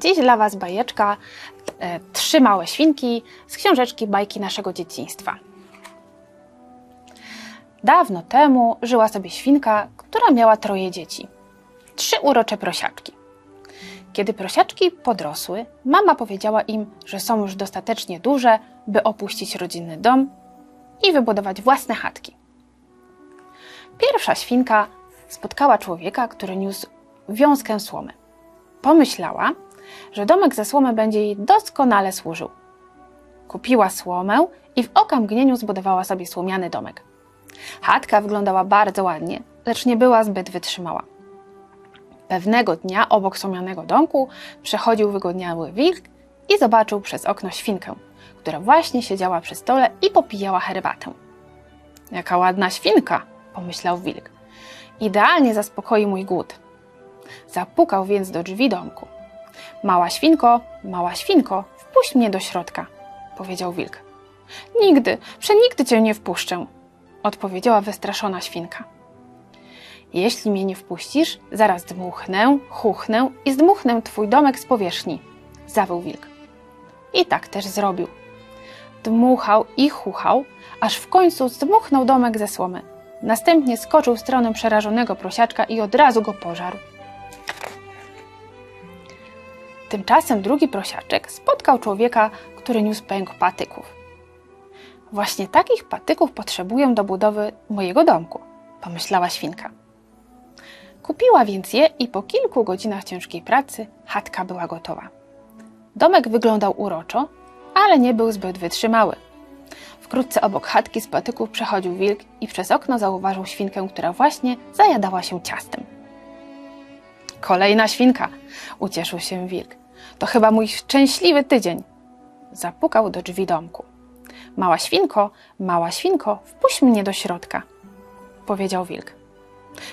Dziś dla Was bajeczka e, Trzy małe świnki z książeczki Bajki naszego dzieciństwa. Dawno temu żyła sobie świnka, która miała troje dzieci. Trzy urocze prosiaczki. Kiedy prosiaczki podrosły, mama powiedziała im, że są już dostatecznie duże, by opuścić rodzinny dom i wybudować własne chatki. Pierwsza świnka spotkała człowieka, który niósł wiązkę słomy. Pomyślała, że domek ze słomy będzie jej doskonale służył. Kupiła słomę i w okamgnieniu zbudowała sobie słomiany domek. Chatka wyglądała bardzo ładnie, lecz nie była zbyt wytrzymała. Pewnego dnia obok słomianego domku przechodził wygodniały wilk i zobaczył przez okno świnkę, która właśnie siedziała przy stole i popijała herbatę. Jaka ładna świnka, pomyślał wilk. Idealnie zaspokoi mój głód. Zapukał więc do drzwi domku. Mała świnko, mała świnko, wpuść mnie do środka, powiedział wilk. Nigdy, przenigdy cię nie wpuszczę, odpowiedziała wystraszona świnka. Jeśli mnie nie wpuścisz, zaraz dmuchnę, chuchnę i zdmuchnę twój domek z powierzchni, zawył wilk. I tak też zrobił. Dmuchał i chuchał, aż w końcu zdmuchnął domek ze słomy. Następnie skoczył w stronę przerażonego prosiaczka i od razu go pożarł. Tymczasem drugi prosiaczek spotkał człowieka, który niósł pęk patyków. Właśnie takich patyków potrzebuję do budowy mojego domku, pomyślała świnka. Kupiła więc je i po kilku godzinach ciężkiej pracy chatka była gotowa. Domek wyglądał uroczo, ale nie był zbyt wytrzymały. Wkrótce obok chatki z patyków przechodził wilk i przez okno zauważył świnkę, która właśnie zajadała się ciastem. Kolejna świnka, ucieszył się wilk. To chyba mój szczęśliwy tydzień. Zapukał do drzwi domku. Mała świnko, mała świnko, wpuść mnie do środka, powiedział wilk.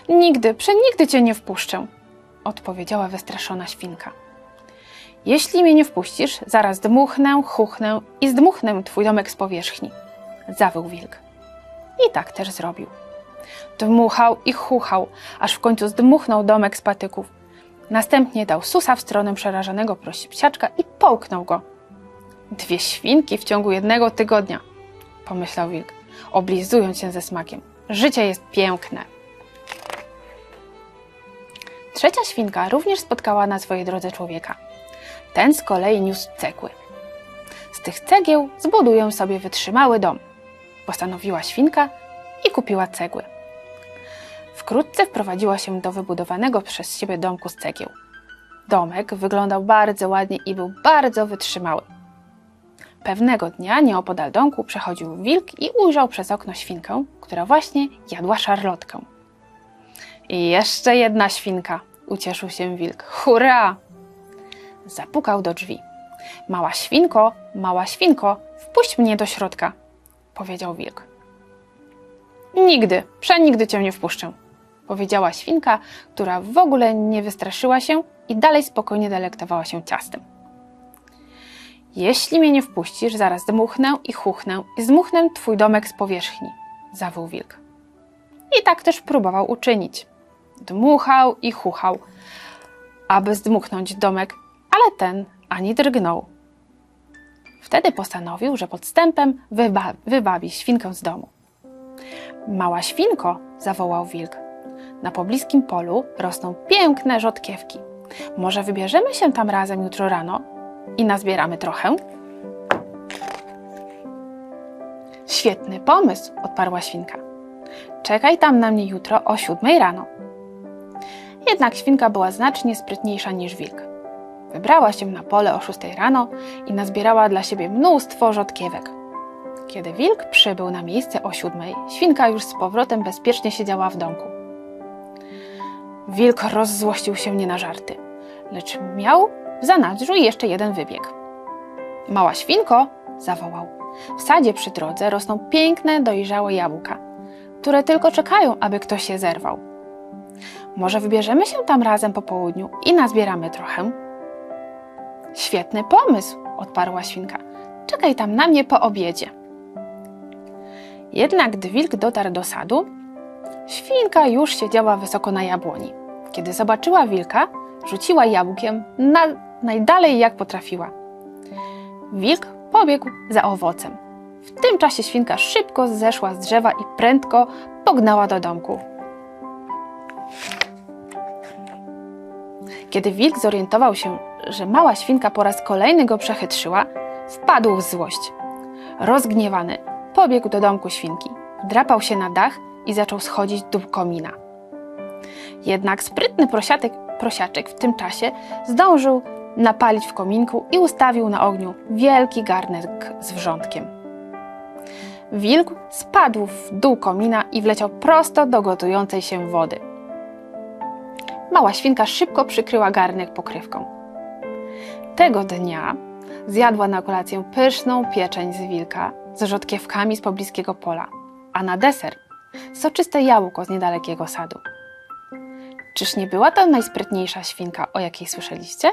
Nigdy, przenigdy cię nie wpuszczę, odpowiedziała wystraszona świnka. Jeśli mnie nie wpuścisz, zaraz dmuchnę, chuchnę i zdmuchnę twój domek z powierzchni, zawył wilk. I tak też zrobił. Dmuchał i chuchał, aż w końcu zdmuchnął domek z patyków. Następnie dał susa w stronę przerażonego prosiaczka i połknął go. Dwie świnki w ciągu jednego tygodnia, pomyślał wilk, oblizując się ze smakiem. Życie jest piękne. Trzecia świnka również spotkała na swojej drodze człowieka. Ten z kolei niósł cegły. Z tych cegieł zbuduję sobie wytrzymały dom, postanowiła świnka i kupiła cegły. Wkrótce wprowadziła się do wybudowanego przez siebie domku z cegieł. Domek wyglądał bardzo ładnie i był bardzo wytrzymały. Pewnego dnia nieopodal domku przechodził wilk i ujrzał przez okno świnkę, która właśnie jadła szarlotkę. I jeszcze jedna świnka, ucieszył się wilk. Hurra! Zapukał do drzwi. Mała świnko, mała świnko, wpuść mnie do środka, powiedział wilk. Nigdy, przenigdy cię nie wpuszczę, powiedziała świnka, która w ogóle nie wystraszyła się i dalej spokojnie delektowała się ciastem. Jeśli mnie nie wpuścisz, zaraz dmuchnę i chuchnę i zmuchnę twój domek z powierzchni, zawył wilk. I tak też próbował uczynić. Dmuchał i chuchał, aby zdmuchnąć domek, ale ten ani drgnął. Wtedy postanowił, że podstępem wyba wybawi świnkę z domu. Mała świnko, zawołał wilk. Na pobliskim polu rosną piękne rzodkiewki. Może wybierzemy się tam razem jutro rano i nazbieramy trochę? Świetny pomysł, odparła świnka. Czekaj tam na mnie jutro o siódmej rano. Jednak świnka była znacznie sprytniejsza niż wilk. Wybrała się na pole o szóstej rano i nazbierała dla siebie mnóstwo rzodkiewek. Kiedy wilk przybył na miejsce o siódmej, świnka już z powrotem bezpiecznie siedziała w domku. Wilk rozzłościł się nie na żarty, lecz miał w zanadrzu jeszcze jeden wybieg. Mała świnko, zawołał. W sadzie przy drodze rosną piękne, dojrzałe jabłka, które tylko czekają, aby ktoś je zerwał. Może wybierzemy się tam razem po południu i nazbieramy trochę? Świetny pomysł, odparła świnka. Czekaj tam na mnie po obiedzie. Jednak gdy wilk dotarł do sadu, świnka już siedziała wysoko na jabłoni. Kiedy zobaczyła wilka, rzuciła jabłkiem na, najdalej jak potrafiła. Wilk pobiegł za owocem. W tym czasie świnka szybko zeszła z drzewa i prędko pognała do domku. Kiedy wilk zorientował się, że mała świnka po raz kolejny go przechytrzyła, wpadł w złość. Rozgniewany, pobiegł do domku świnki, drapał się na dach i zaczął schodzić do komina. Jednak sprytny prosiatek, prosiaczek w tym czasie zdążył napalić w kominku i ustawił na ogniu wielki garnek z wrzątkiem. Wilk spadł w dół komina i wleciał prosto do gotującej się wody. Mała świnka szybko przykryła garnek pokrywką. Tego dnia zjadła na kolację pyszną pieczeń z wilka z rzodkiewkami z pobliskiego pola, a na deser soczyste jabłko z niedalekiego sadu. Czyż nie była to najsprytniejsza świnka, o jakiej słyszeliście?